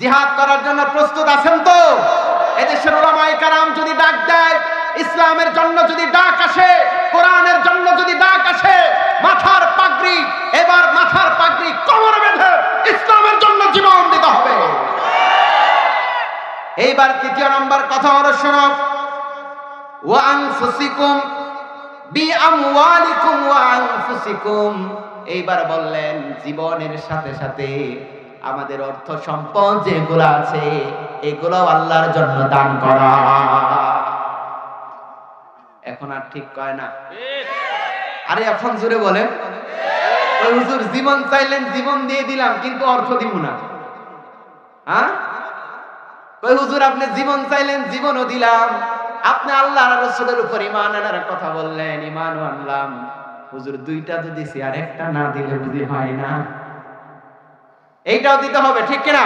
জিহাদ করার জন্য প্রস্তুত আছেন তো? এদেশের ওলামায়ে কারাম যদি ডাক দেয়, ইসলামের জন্য যদি ডাক আসে, কোরআনের জন্য যদি ডাক আসে, মাথার পাগড়ি, এবার মাথার পাগড়ি কোমরে বেঁধে ইসলামের জন্য জীবন দিতে হবে। এইবার তৃতীয় নম্বর কথা হলো, শোনো। ওয়া আনফুসিকুম বিআমওয়ালিকুম, ওয়া আনফুসিকুম। এইবার বললেন, জীবনের সাথে সাথে আমাদের অর্থ সম্পদ যেগুলো আছে এগুলো আল্লাহর জন্য দান করা। এখন আর ঠিক কয় না? আরে এখন জোরে বলেন। হুজুর, জীবন চাইলেন, জীবন দিয়ে দিলাম, কিন্তু অর্থ দিব না। হ্যাঁ? ওই হুজুর, আপনি জীবন চাইলেন, জীবনও দিলাম। আপনি আল্লাহ রসুলের উপর ইমান আনার কথা বললেন ইমানও আনলাম। হুজুর, দুইটা তো দিছি আর একটা না দিলে বুঝি হয় না। এইটাও দিতে হবে, ঠিক কিনা?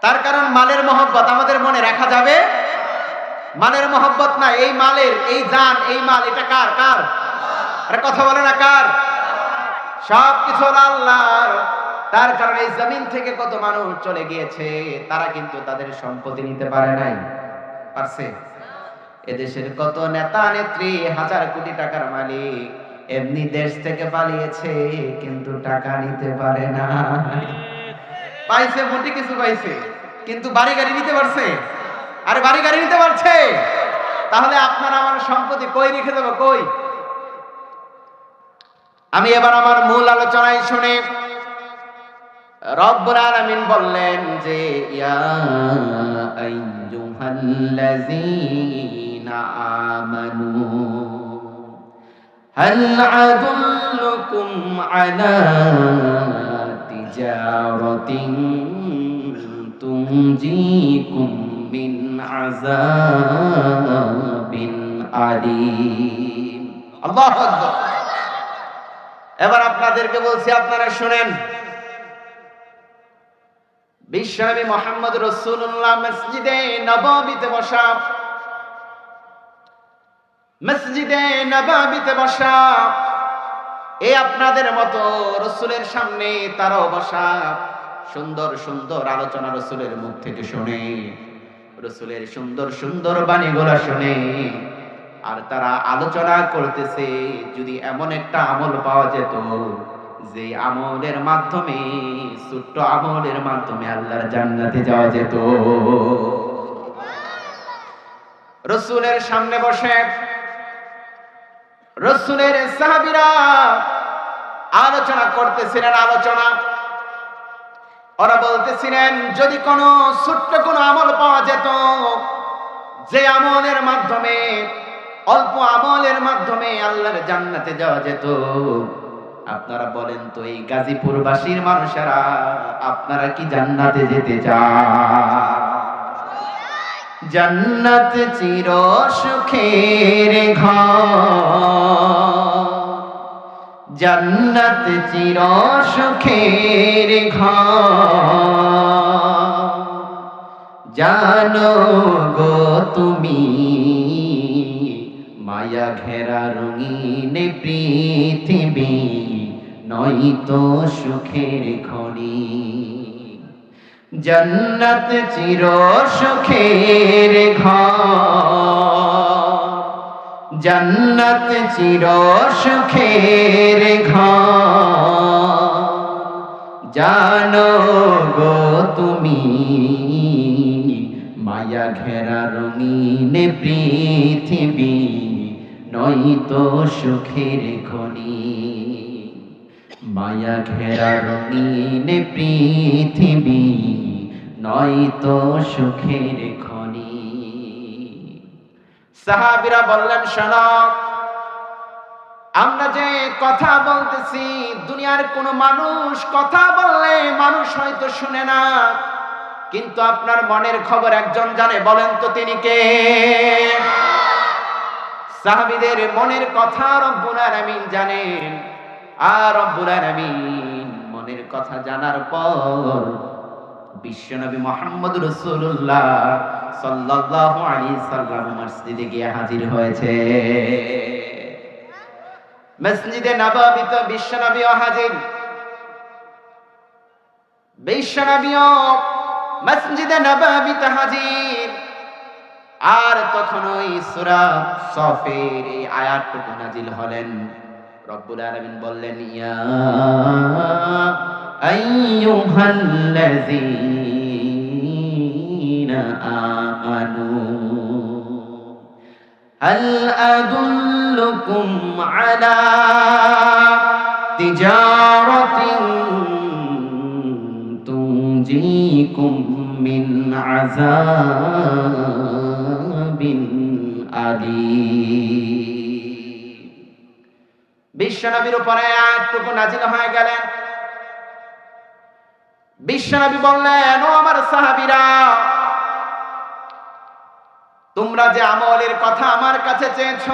তার কারণ মালের মহব্বত আমাদের মনে রাখা যাবে। মালের মহব্বত না, এই মালের, এই জান, এই মাল, এটা কার কার? আরে কথা বলে না, কার? সব কিছু আল্লাহর। তার কারণে এই জমিন থেকে কত মানুষ চলে গিয়েছে, তারা কিন্তু তাদের সম্পত্তি নিতে পারে নাই। পারছে? এদেশের কত নেতা নেত্রী হাজার কোটি টাকার মালিক। এমনি দেশ থেকে পালিয়েছে, কিন্তু টাকা নিতে পারে না। পাইছে, মোটি কিছু পাইছে, কিন্তু বাড়ি গাড়ি নিতে পারছে। আরে বাড়ি গাড়ি নিতে পারছে। তাহলে আপনার আমার সম্পত্তি কই রেখে দেবো, কই? আমি এবার আমার মূল আলোচনায় শুনে রব্বুল আলামিন বললেন যে, ইয়া আইয়ুহাল্লাযীনা আমানু هل أدلكم على تجارة تنجيكم من عذاب أليم الله أكبر এবার আপনাদেরকে বলছি আপনারা শুনেন বিশ্বনবী মোহাম্মদ রসুল্লাহ মসজিদে নবমীতে বসা মসজিদে নবমীতে বসা। এ আপনাদের মতো রসুলের সামনে তারাও বসা। সুন্দর সুন্দর আলোচনা রসুলের মুখ থেকে শুনে রসুলের সুন্দর সুন্দর বাণীগুলা শুনে। আর তারা আলোচনা করতেছে যদি এমন একটা আমল পাওয়া যেত যে আমলের মাধ্যমে ছোট্ট আমলের মাধ্যমে আল্লাহর জান্নাতে যাওয়া যেত। রসুলের সামনে বসে রসুলের সাহাবিরা আলোচনা করতেছিলেন, আলোচনা। ওরা বলতেছিলেন, যদি কোনো ছোট্ট কোনো আমল পাওয়া যেত, যে আমলের মাধ্যমে, অল্প আমলের মাধ্যমে আল্লাহর জান্নাতে যাওয়া যেত, আপনারা বলেন তো, এই গাজীপুরবাসীর মানুষেরা আপনারা কি জান্নাতে যেতে চান? জান্নাত চির সুখের জান্নাত চির সুখের ঘর। জানো গো তুমি, মায়া ঘেরা রঙিন পৃথিবী, নয়তো সুখের খনি। জন্নত চির সুখের ঘর। জন্নত চির সুখের ঘর। জানো গো তুমি, মায়া ঘেরা রঙিন পৃথিবী, নয়তো সুখের খনি। মায়া ঘেরা রঙিন পৃথিবী, নয়তো সুখের খনি। সাহাবিরা বললেন, শোনো, আমরা যে কথা বলতেছি, দুনিয়ার কোন মানুষ কথা বললে মানুষ হয়তো শুনে না। কিন্তু আপনার মনের খবর একজন জানে, বলেন তো তিনি কে? সাহাবিদের মনের কথা রব্বুল আলামিন জানেন। আর রব্বুল আলামিন মনের কথা জানার পর বিশ্বনবী মোহাম্মদ রসুল্লাহ সাল্লাল্লাহু আলাইহি সাল্লাম মসজিদে গিয়ে হাজির হয়েছে। মসজিদে নববীতে বিশ্বনবীও হাজির। বিশ্বনবীও মসজিদে নবাবিতে হাজির। আর তখন ওই সূরা সফের এই আয়াতটুকু নাজিল হলেন। রব্বুল আলামিন বললেন ইয়া আইয়ুহাল্লাযীনা আমানু هل أدلكم على تجارة تنجيكم من عذاب أليم বিশ্বনবীর উপরে আয়াতটুকু নাজিল হয়ে গেলেন। বিশ্বনবী বললেন, ও আমার সাহাবীরা, তোমরা যে আমলের কথা আমার কাছে চেয়েছ,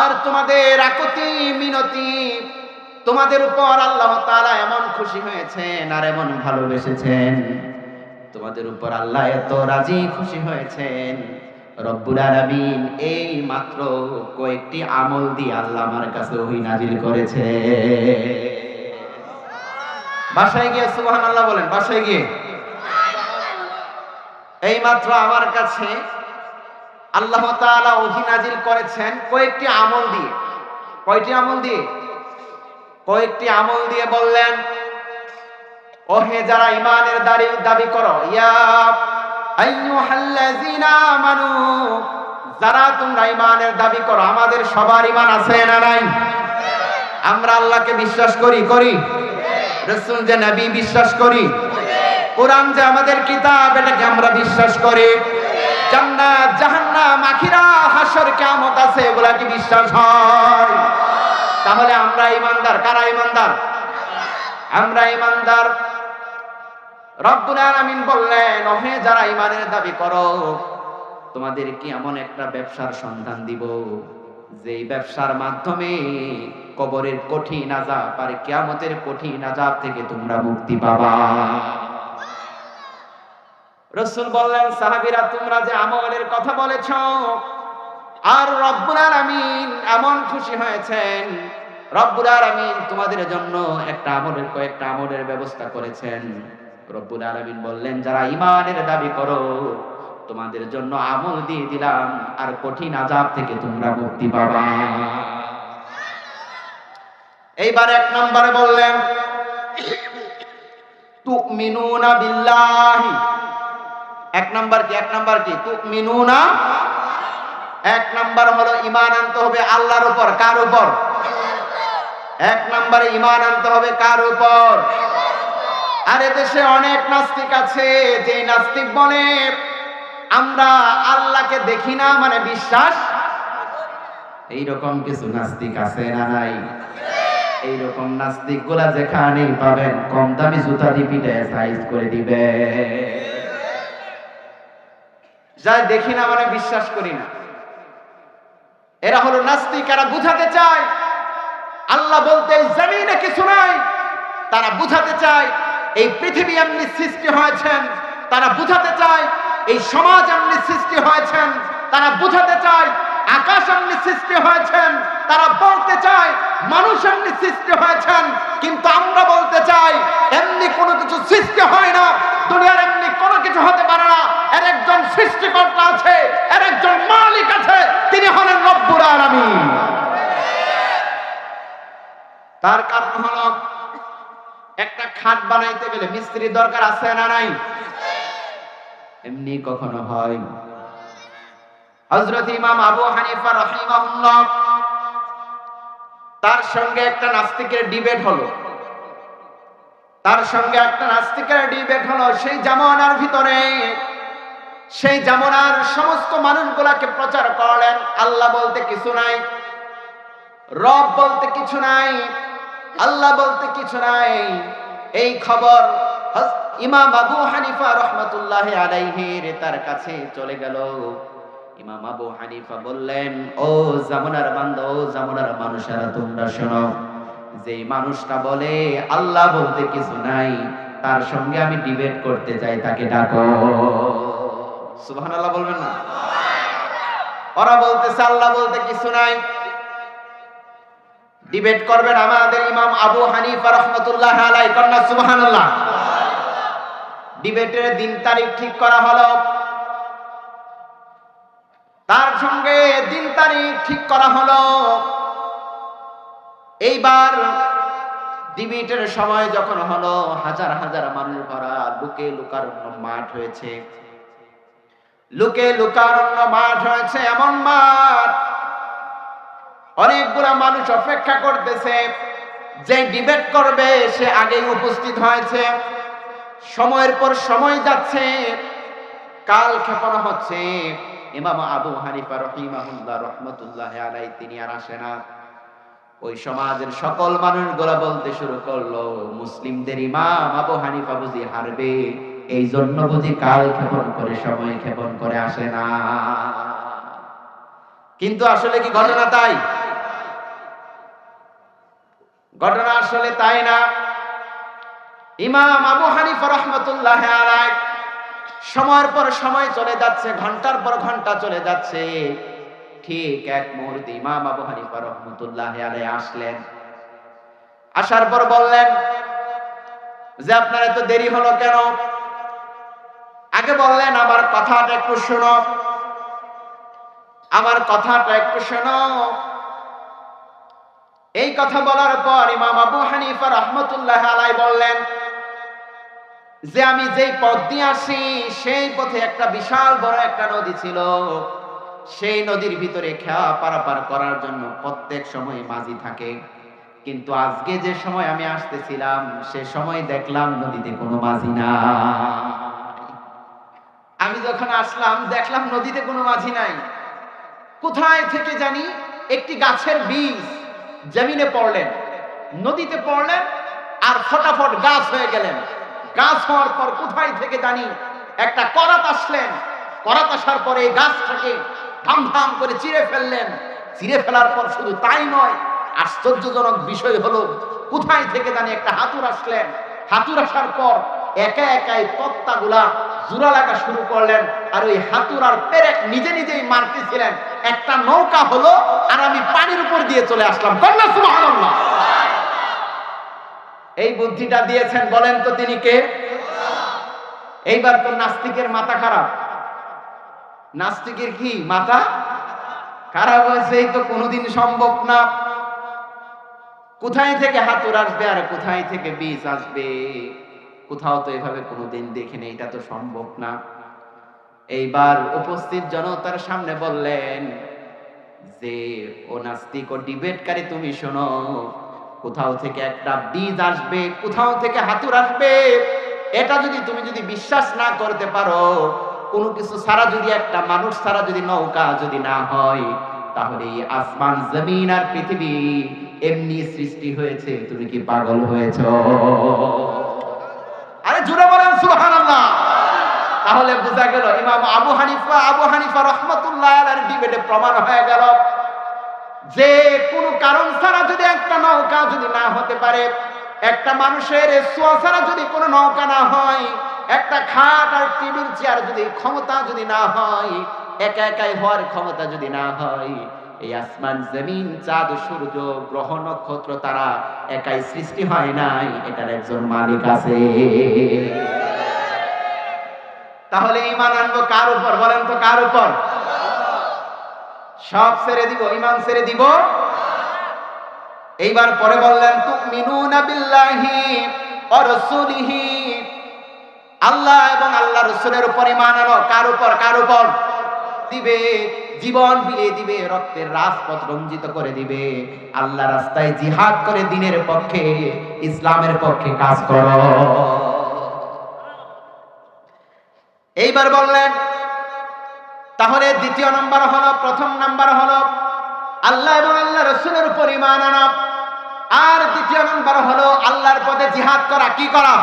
আর তোমাদের আকুতি, মিনতি, তোমাদের উপর আল্লাহ তাআলা এমন খুশি হয়েছেন আর এমন ভালোবেসেছেন। তোমাদের উপর আল্লাহ এত রাজি খুশি হয়েছেন। রব্বুল আলামিন এই মাত্র কয়েকটি আমল দিয়ে আল্লাহ আমার কাছে ওহি নাজিল করেছে। বাসায় গিয়ে বলেন, বাসায় গিয়ে। এই মাত্র আমার কাছে আল্লাহ তাআলা ওহী নাজিল করেছেন কয়েকটি আমল দিয়ে। কয়টি আমল দিয়ে? কয়েকটি আমল দিয়ে বললেন, ওহে যারা ইমানের দাবি দাবি করো, ইয়া যারা তোমরা ইমানের দাবি করো, আমাদের সবার ইমান আছে না নাই? আমরা আল্লাহকে বিশ্বাস করি করি। রাসূল যে নবী বিশ্বাস করি। কোরআন যে আমাদের কিতাব, এটাকে আমরা বিশ্বাস করি। আছে আমরা ইমানদার কারা ইমানদার আমরা ইমানদার রব্বুল আলামিন বললেন, ওহে যারা ইমানের দাবি করো, তোমাদের কি এমন একটা ব্যবসার সন্ধান দিব? যেই ব্যবসার মাধ্যমে কবরের কঠিন আযাব আর কিয়ামতের কঠিন আযাব থেকে তোমরা মুক্তি পাবা। রসুল বললেন, সাহাবীরা, তোমরা যে আমলের কথা বলেছ, আর রব্বুল আলামিন এমন খুশি হয়েছেন। রব্বুল আলামিন তোমাদের জন্য একটা আমলের কয়েকটা আমলের ব্যবস্থা করেছেন। রব্বুল আলামিন বললেন, যারা ইমানের দাবি করো, তোমাদের জন্য আমল দিয়ে দিলাম, আর কঠিন আযাব থেকে তোমরা মুক্তি পাবা। এইবার এক নম্বরে বললেন বিল্লাহি। এক নাম্বার কি, এক কি? এক নাম্বার হলো ইমান আনতে হবে আল্লাহর উপর, কার উপর? এক নম্বরে ইমান আনতে হবে কার উপর? আর দেশে অনেক নাস্তিক আছে, যে নাস্তিক বলে, আমরা আল্লাহকে দেখি না মানে বিশ্বাস? এইরকম কিছু নাস্তিক আছে না নাই? এইরকম নাস্তিকগুলা যেখানে পাবেন, কম দামি জুতা পিঠে সাইজ করে দিবে যা দেখি না মানে বিশ্বাস করি না। এরা হলো নাস্তিক, এরা বুঝাতে চায়। আল্লাহ বলতে জমিনে কিছু নাই। তারা বুঝাতে চায় এই পৃথিবী এমনি সৃষ্টি হয়েছেন, তারা বুঝাতে চায়, এই সমাজ এমনি সৃষ্টি হয়েছেন, তারা বুঝাতে চায়, আকাশ এমনি সৃষ্টি হয়েছেন, তারা বলতে চায়, মানুষ এমনি সৃষ্টি হয়েছেন, কিন্তু আমরা বলতে চাই, এমনি কোনো কিছু সৃষ্টি হয় না, দুনিয়ার এমনি কোনো কিছু হতে পারে না, এর একজন সৃষ্টিকর্তা আছে, এর একজন মালিক আছে, তিনি হলেন রব্বুর আলামিন। তার কারণ হলো খাট বানাইতে গেলে মিস্ত্রি দরকার আছে না নাই? এমনি কখনো হয় ইমাম আবু হানিফা তার সঙ্গে একটা নাস্তিকের ডিবেট হলো। তার সঙ্গে একটা নাস্তিকের ডিবেট হলো সেই জামানার ভিতরে। সেই জামানার সমস্ত মানুষগুলাকে প্রচার করলেন, আল্লাহ বলতে কিছু নাই, রব বলতে কিছু নাই, আল্লাহ বলতে কিছু নাই। এই খবর ইমাম আবু হানিফা রহমতুল্লাহ আলাইহির তার কাছে চলে গেল। ইমাম আবু হানিফা বললেন, ও জামানার বান্দা, ও জামানার মানুষেরা, তোমরা শোনো যে মানুষটা বলে, আল্লাহ বলতে কিছু নাই, তার সঙ্গে আমি ডিবেট করতে চাই, তাকে ডাকো সুবহানাল্লাহ বলবেন না? ওরা বলতেছে, আল্লাহ বলতে কিছু নাই ডিবেট করবেন আমাদের ইমাম আবু হানিফা রহমতুল্লাহ আলাই কন্যা সুবহানাল্লাহ। ডিবেটের দিন তারিখ ঠিক করা হলো। তার সঙ্গে দিন তারিখ ঠিক করা হলো। এইবার ডিবেটের সময় যখন হলো, হাজার হাজার মানুষ ভরা লুকে লুকারণ্য মাঠ হয়েছে। লুকে লুকারণ্য মাঠ হয়েছে এমন মাঠ অনেকগুলা মানুষ অপেক্ষা করতেছে। যে ডিবেট করবে, সে আগেই উপস্থিত হয়েছে। সময়ের পর সময় যাচ্ছে। কাল ক্ষেপণ হচ্ছে। ইমাম আবু হানিফা রহিমাহুল্লাহ রহমতুল্লাহ আলাই তিনি আর আসে না। ওই সমাজের সকল মানুষগুলা বলতে শুরু করল, মুসলিমদের ইমাম আবু হানিফা বুঝি হারবে? এই জন্য বুঝি কাল ক্ষেপণ করে, সময় ক্ষেপণ করে আসে না। কিন্তু আসলে কি ঘটনা তাই? ঘটনা আসলে তাই না? ইমাম আবু হানিফা রহমতুল্লাহ সময়ের পর সময় চলে যাচ্ছে, ঘণ্টার পর ঘণ্টা চলে যাচ্ছে। ঠিক এক মুহূর্তে ইমাম আবু হানিফা রহমতুল্লাহ আলাই আসলেন। আসার পর বললেন, যে আপনার এত দেরি হলো কেন? আগে বললেন, আমার কথাটা একটু শোনো। আমার কথাটা একটু শোনো। এই কথা বলার পর ইমাম আবু হানিফা রহমতুল্লাহ আলাই বললেন যে আমি যেই পথ দিয়ে আসি, সেই পথে একটা বিশাল বড় একটা নদী ছিল। সেই নদীর ভিতরে খেয়া পারাপার করার জন্য প্রত্যেক সময় মাঝি থাকে। কিন্তু আজকে যে সময় আমি আসতেছিলাম, সে সময় দেখলাম নদীতে কোনো মাঝি না আমি যখন আসলাম, দেখলাম নদীতে কোনো মাঝি নাই। কোথায় থেকে জানি একটি গাছের বীজ জমিনে পড়লেন, নদীতে পড়লেন, আর ফটাফট গাছ হয়ে গেলেন। গাছ হওয়ার পর কোথায় থেকে জানি একটা করাত আসলেন। করাত আসার পরে গাছটাকে ধাম ধাম করে চিড়ে ফেললেন। চিড়ে ফেলার পর শুধু তাই নয়, আশ্চর্যজনক বিষয় হলো, কোথায় থেকে জানি একটা হাতুর আসলেন। হাতুর আসার পর একা একাই তত্তাগুলা জোড়া লাগা শুরু করলেন আর ওই হাতুর আর পেরেক নিজে নিজেই মারতেছিলেন। একটা নৌকা হলো আর আমি পানির উপর দিয়ে চলে আসলাম। এই বুদ্ধিটা দিয়েছেন বলেন তো তিনি কে? এইবার তো নাস্তিকের মাথা খারাপ। নাস্তিকের কি মাথা? খারাপ হয়েছে, এই তো কোনোদিন সম্ভব না। কোথায় থেকে হাতুর আসবে আর কোথায় থেকে বীজ আসবে? কোথাও তো এভাবে কোনোদিন দেখিনি, এটা তো সম্ভব না। এইবার উপস্থিত জনতার সামনে বললেন, যে ও নাস্তিক ও ডিবেটকারী তুমি শোনো, কোথাও থেকে একটা বীজ আসবে, কোথাও থেকে হাতুর আসবে। এটা যদি তুমি যদি বিশ্বাস না করতে পারো, কোনো কিছু ছাড়া যদি একটা মানুষ ছাড়া যদি নৌকা যদি না হয়, তাহলে আসমান, জমিন আর পৃথিবী এমনি সৃষ্টি হয়েছে। তুমি কি পাগল হয়েছ? সুবহানাল্লাহ। তাহলে বোঝা গেল ইমাম আবু হানিফা আবু হানিফা রহমতুল্লাহ আলাইহির ডিবেটে প্রমাণ হয়ে গেল। যে কোন কারণ ছাড়া যদি একটা নৌকা যদি না হতে পারে, একটা মানুষের সোয়া ছাড়া যদি কোনো নৌকা না হয়, একটা খাট আর টেবিল চেয়ার যদি ক্ষমতা যদি না হয়, একা একাই হওয়ার ক্ষমতা যদি না হয়, এই আসমান, জমিন, চাঁদ, সূর্য, গ্রহ, নক্ষত্র তারা একাই সৃষ্টি হয় নাই, এটার একজন মালিক আছে। তাহলে ইমান আনব কার উপর? বলেন তো কার উপর? সব ছেড়ে দিব ইমান ছেড়ে দিব। এইবার পরে বললেন, তুমিনুনা বিল্লাহি ওয়া আল্লাহ এবং আল্লাহ রসুলের উপর ইমান আনো। কার উপর? কার উপর? দিবে, জীবন বিলিয়ে দিবে, রক্তের রাজপথ রঞ্জিত করে দিবে। আল্লাহ রাস্তায় জিহাদ করে দিনের পক্ষে, ইসলামের পক্ষে কাজ করো। এইবার বললেন, তাহলে দ্বিতীয় নম্বর হলো, প্রথম নাম্বার হলো, আল্লাহ এবং আল্লাহ রসুলের উপর ইমান আনা। আর দ্বিতীয় নম্বর হলো, আল্লাহর পদে জিহাদ করা, কি করা?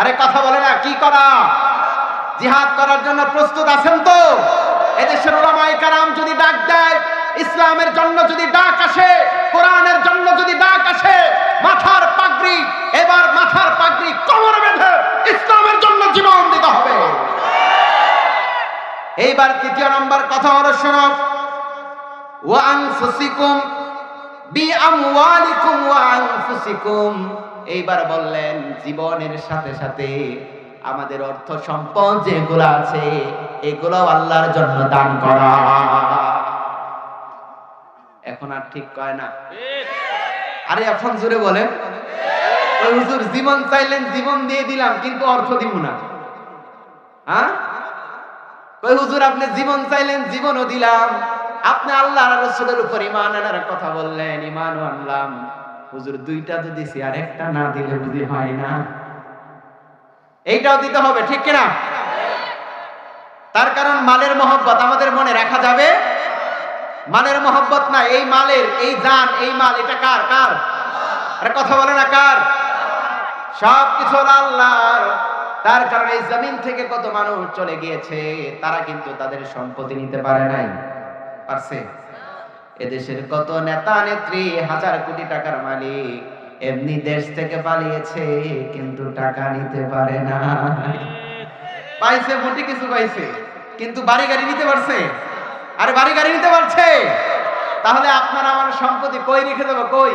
আরে কথা বলে না, কি করা? জিহাদ করার জন্য প্রস্তুত আছেন তো? এদেশের ওলামায়ে কারাম যদি ডাক দেয়, ইসলামের জন্য যদি ডাক আসে, কোরআনের জন্য যদি ডাক আসে, মাথার পাগড়ি এবার মাথার পাগড়ি কোমরে বেঁধে ইসলামের জন্য জীবন দিতে হবে এইবার তৃতীয় নম্বর কথা হলো শোনো। ওয়া আনফুসিকুম বি আমওয়ালিকুম ওয়া এইবার বললেন, জীবনের সাথে সাথে আমাদের অর্থ সম্পদ যেগুলো আছে এগুলো আল্লাহর জন্য দান করা। এখন আর ঠিক কয় না? আরে এখন জুড়ে বলেন। হুজুর, জীবন চাইলেন, জীবন দিয়ে দিলাম, কিন্তু অর্থ দিব না। হ্যাঁ? হুজুর, আপনি জীবন চাইলেন, জীবনও দিলাম। আপনি আল্লাহ রসুলের উপর ইমান আনার কথা বললেন ইমানও আনলাম। হুজুর, দুইটা দিছি আর একটা না দিলে বুঝি হয় না। এইটাও দিতে হবে, ঠিক কিনা? তার কারণ মালের মহব্বত আমাদের মনে রাখা যাবে। মালের মহব্বত না, এই মালের, এই জান, এই মাল, এটা কার কার? কথা বলে না কার? সব কিছু হলো আল্লাহর। তার কারণে জমিন থেকে কত মানুষ চলে গিয়েছে, তারা কিন্তু তাদের সম্পত্তি নিতে পারে নাই। পারছে? এদেশের কত নেতা নেত্রী হাজার কোটি টাকার মালিক এমনি দেশ থেকে পালিয়েছে, কিন্তু টাকা নিতে পারে না। পাইছে, মোটে কিছু পাইছে, কিন্তু বাড়ি গাড়ি নিতে পারছে? আরে বাড়ি গাড়ি নিতে পারছে? তাহলে আপনার আমার সম্পত্তি কই রেখে দেবো? কই?